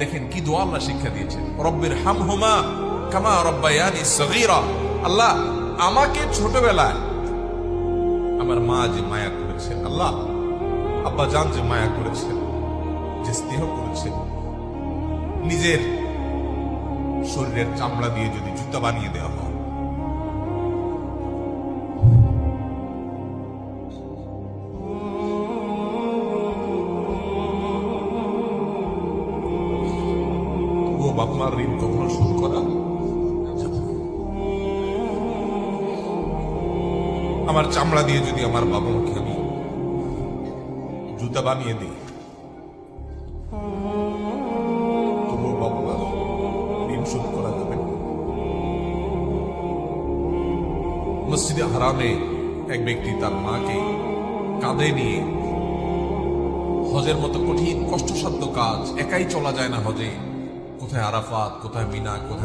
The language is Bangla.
দেখেন কি দোয়া আল্লাহ শিক্ষা দিয়েছেন। রব্বির হাম হুমা কামা রব্বায়ানি সগীরা। আল্লাহ, আমাকে ছোটবেলায় আমার মা যে মায়া করেছে, আল্লাহ, আব্বা জান যে মায়া করেছে, যে স্নেহ করেছে, নিজের শরীরের চামড়া দিয়ে যদি জুতা বানিয়ে দেওয়া হয় বাপ ঋণ কখনো শোধ করা আমার চামড়া দিয়ে যদি আমার বাবা মাকে আমি জুতা বানিয়ে দিই ঋণ শোধ করা যাবে। মসজিদে হারামে এক ব্যক্তি তার মাকে কাঁধে নিয়ে হজের মতো কঠিন কষ্টসাধ্য কাজ, একাই চলা যায় না হজে কোথায় আরাফাত কোথায় মিনা কোথায়